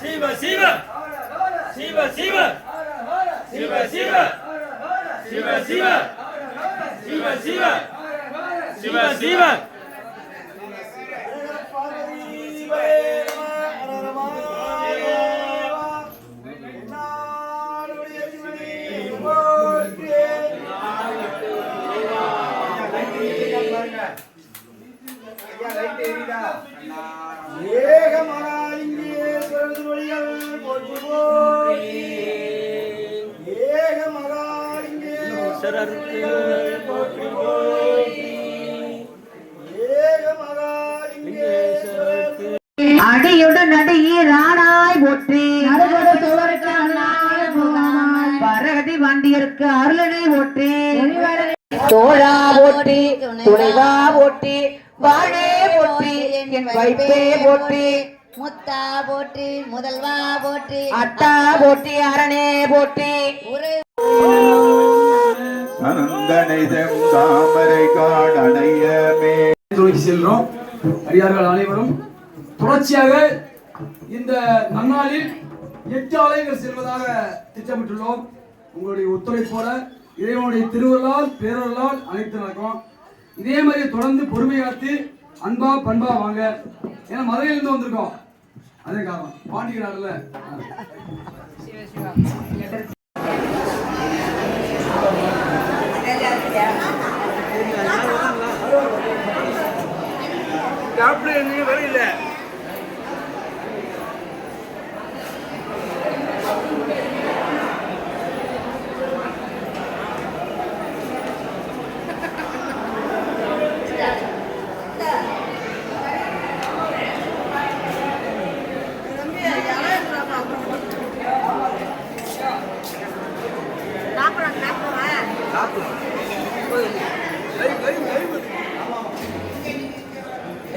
சிவ சிவ. சிவ சிவ. ஹர சிவ. சிவ சிவ. சிவ சிவ. சிவ சிவ. சிவ ஹர அடியுடன் அடியே ராணாய் போற்றி. வரகதி வண்டியருக்கு அருளனை போற்றி. தோழா போற்றி துணைவா போற்றி வாழே போற்றி என் வைப்பே போற்றி. முத்தா போற்றி முதல்வா போற்றி. அட்டா போற்றி அரணே போற்றி. காடனையமே நோக்கி செல்றோம். அடியார்கள் அனைவரும் தொடர்ச்சியாக இந்த நன்னாளில் எட்டு ஆலயங்கள் செல்வதாக திட்டமிட்டுள்ளோம். உங்களுடைய ஒத்துழைப்போட இறைவனுடைய திருவருளால் பேரருளால் அனைத்து நடக்கும். இதே மாதிரி தொடர்ந்து பொறுமை காத்து அன்பா பண்பா வாங்க. ஏன்னா மதுரையிலிருந்து வந்திருக்கோம். அதே காரணம். சாப்பிட வேற இல்லை.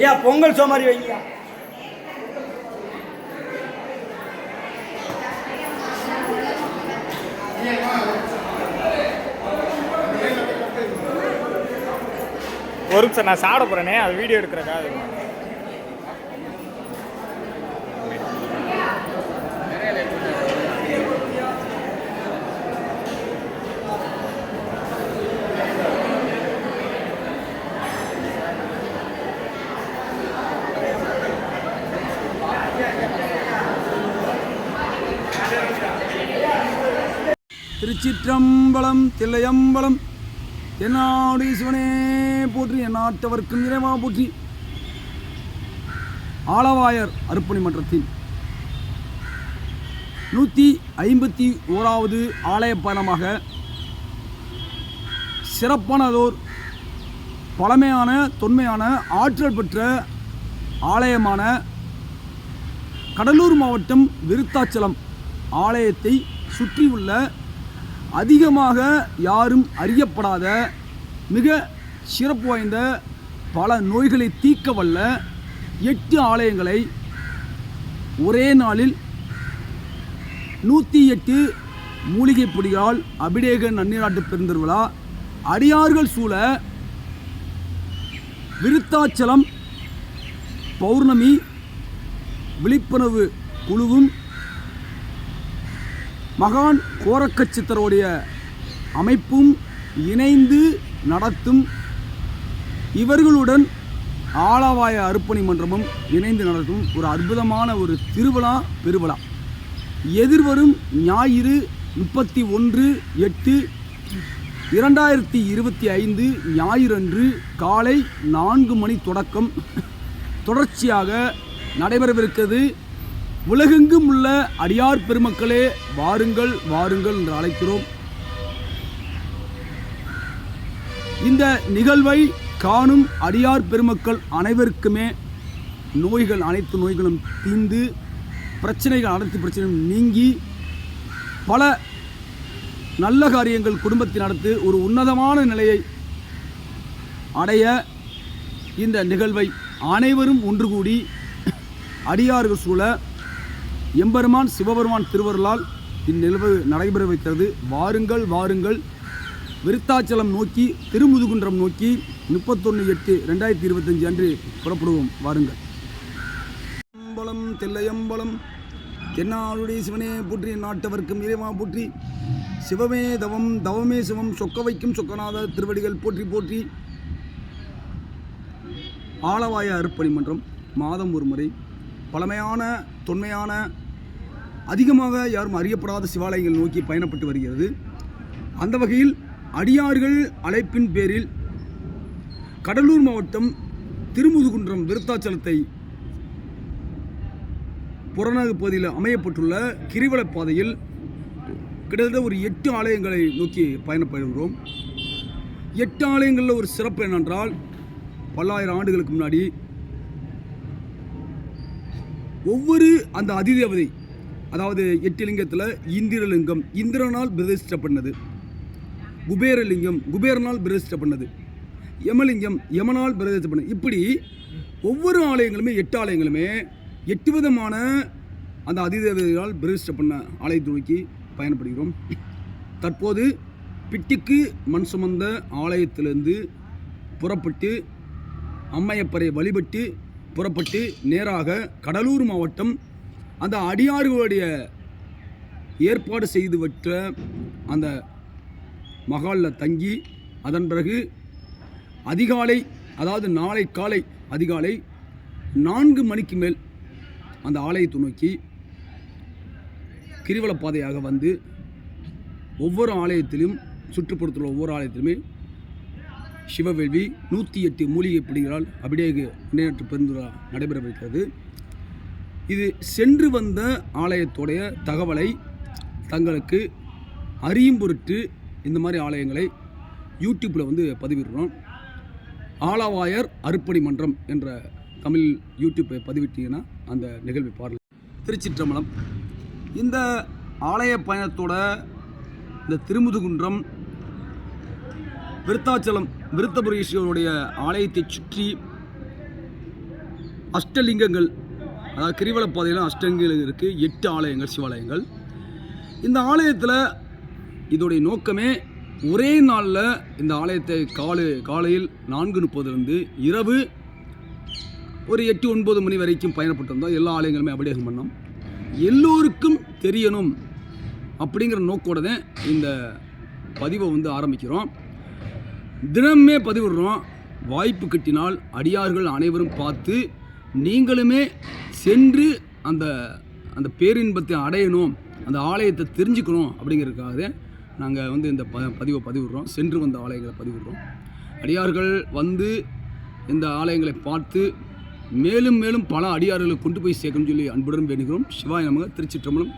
ஐயா பொங்கல் சோமாரி வைங்கயா ஒரு நிமிஷம் நான் சாப்பிட போறேனே அது வீடியோ எடுக்கிறக்கா திருச்சிற்றம்பலம் தில்லையம்பலம். என்னாடு சிவனே போற்றி எந்நாட்டவர்க்கும் இறைவா போற்றி. ஆளவாயர் அர்ப்பணி மன்றத்தின் நூற்றி ஐம்பத்தி ஓராவது ஆலய பயணமாக சிறப்பானதோர் பழமையான தொன்மையான ஆற்றல் பெற்ற ஆலயமான கடலூர் மாவட்டம் விருத்தாச்சலம் ஆலயத்தை சுற்றியுள்ள அதிகமாக யாரும் அறியப்படாத மிக சிறப்பு வாய்ந்த பல நோய்களை தீர்க்க வல்ல எட்டு ஆலயங்களை ஒரே நாளில் நூற்றி எட்டு மூலிகை பொடிகளால் அபிடேக நன்னீராட்டு பெருந்திருவிழா. அடியார்கள் சூழ விருத்தாச்சலம் பௌர்ணமி விழிப்புணர்வு குழுவும் மகான் கோரக்கச்சித்தருடைய அமைப்பும் இணைந்து நடத்தும் இவர்களுடன் ஆலவாய அர்ப்பணி மன்றமும் இணைந்து நடத்தும் ஒரு அற்புதமான ஒரு திருவிழா பெருவிழா. எதிர்வரும் ஞாயிறு முப்பத்தி ஒன்று எட்டு இரண்டாயிரத்தி இருபத்தி ஐந்து ஞாயிறன்று காலை நான்கு மணி தொடக்கம். தொடர்ச்சியாக நடைபெறவிருக்கிறது. உலகெங்கும் உள்ள அடியார் பெருமக்களே வாருங்கள் வாருங்கள் என்று அழைக்கிறோம். இந்த நிகழ்வை காணும் அடியார் பெருமக்கள் அனைவருக்குமே நோய்கள் அனைத்து நோய்களும் தீர்ந்து பிரச்சனைகள் அனைத்து பிரச்சனையும் நீங்கி பல நல்ல காரியங்கள் குடும்பத்தில் நடத்து ஒரு உன்னதமான நிலையை அடைய இந்த நிகழ்வை அனைவரும் ஒன்று கூடி அடியார்கள் சூழ எம்பெருமான் சிவபெருமான் திருவருளால் இந்நிகழ்வு நடைபெற வைக்கிறது வாருங்கள் வாருங்கள். விருத்தாச்சலம் நோக்கி திருமுதுகுன்றம் நோக்கி முப்பத்தொன்று எட்டு ரெண்டாயிரத்தி இருபத்தஞ்சு அன்று புறப்படுவோம். வாருங்கள். அம்பலம் தெல்லையம்பலம் தென்னாளுடைய சிவனே போற்றி நாட்டவர்க்கும் இறைவா போற்றி சிவமே தவம் தவமே சிவம் சொக்க வைக்கும் சொக்கநாத திருவடிகள் போற்றி போற்றி. ஆலவாய அருப்பணி மன்றம் மாதம் ஒரு முறை. பழமையான தொன்மையான அதிகமாக யாரும் அறியப்படாத சிவாலயங்கள் நோக்கி பயணப்பட்டு வருகிறது. அந்த வகையில் அடியார்கள் அழைப்பின் பேரில் கடலூர் மாவட்டம் திருமுதுகுன்றம் விருத்தாச்சலத்தை புறநகர் பகுதியில் அமையப்பட்டுள்ள கிரிவலப் பாதையில் கிட்டத்தட்ட ஒரு எட்டு ஆலயங்களை நோக்கி பயணப்படுகிறோம். எட்டு ஆலயங்களில் ஒரு சிறப்பு என்னென்றால் பல்லாயிரம் ஆண்டுகளுக்கு முன்னாடி ஒவ்வொரு அந்த அதிதேவதை அதாவது எட்டிலிங்கத்தில் இந்திரலிங்கம் இந்திரனால் பிரதிஷ்டை பண்ணது குபேரலிங்கம் குபேரனால் பிரதிஷ்டை பண்ணது யமலிங்கம் யமனால் பிரதிஷ்டை பண்ணது இப்படி ஒவ்வொரு ஆலயங்களுமே எட்டு ஆலயங்களுமே எட்டு விதமான அந்த அதிதேவதைகளால் பிரதிஷ்டை பண்ண ஆலயத்தை நோக்கி பயணப்படுகிறோம். தற்போது பிட்டிக்கு மண் சுமந்த ஆலயத்திலிருந்து புறப்பட்டு அம்மையப்பரை வழிபட்டு புறப்பட்டு நேராக கடலூர் மாவட்டம் அந்த அடியார்களுடைய ஏற்பாடு செய்து விட்ட அந்த மகாலில் தங்கி அதன் பிறகு அதிகாலை அதாவது நாளை காலை அதிகாலை நான்கு மணிக்கு மேல் அந்த ஆலயத்தை நோக்கி கிரிவல பாதையாக வந்து ஒவ்வொரு ஆலயத்திலும் சுற்றுப்புறத்தில் ஒவ்வொரு ஆலயத்திலுமே சிவவேள்வி நூற்றி எட்டு மூலிகை பிடிகளால் அபிடேக முன்னேற்ற பெருந்துரா நடைபெறவிருக்கிறது. இது சென்று வந்த ஆலயத்துடைய தகவலை தங்களுக்கு அறியும் பொருட்டு இந்த மாதிரி ஆலயங்களை யூடியூப்பில் வந்து பதிவிடுறோம். ஆலவாயர் அருப்பணி மன்றம் என்ற தமிழ் யூடியூப்பை பதிவிட்டீங்கன்னா அந்த நிகழ்வை பாருங்கள். திருச்சிற்றம்பலம். இந்த ஆலய பயணத்தோட இந்த திருமுதுகுன்றம் விருத்தாச்சலம் விருத்தபுரீஸ்வரனுடைய ஆலயத்தை சுற்றி அஷ்டலிங்கங்கள் அதாவது கிரிவல பாதையில் அஷ்டங்கள் இருக்குது எட்டு ஆலயங்கள் சிவாலயங்கள். இந்த ஆலயத்தில் இதோடைய நோக்கமே ஒரே நாளில் இந்த ஆலயத்தை காலை காலையில் நான்கு முப்பதுலேருந்து இரவு ஒரு எட்டு ஒன்பது மணி வரைக்கும் பயணப்பட்டிருந்தோம். எல்லா ஆலயங்களுமே அபிடேகம் பண்ணோம். எல்லோருக்கும் தெரியணும் அப்படிங்கிற நோக்கோட தான் இந்த பதிவை வந்து ஆரம்பிக்கிறோம். தினமே பதிவிடுறோம். வாய்ப்பு கிட்டினால் அடியார்கள் அனைவரும் பார்த்து நீங்களுமே சென்று அந்த அந்த பேரின்பத்தை அடையணும் அந்த ஆலயத்தை தெரிஞ்சுக்கணும் அப்படிங்கிறதுக்காக நாங்கள் வந்து இந்த ப பதிவை பதிவிடுறோம். சென்று வந்த ஆலயங்களை பதிவிடுறோம். அடியார்கள் வந்து இந்த ஆலயங்களை பார்த்து மேலும் மேலும் பல அடியார்களை கொண்டு போய் சேர்க்கணும்னு சொல்லி அன்புடன் வேண்டுகிறோம். சிவாய நமக திருச்சிற்றம்பலம்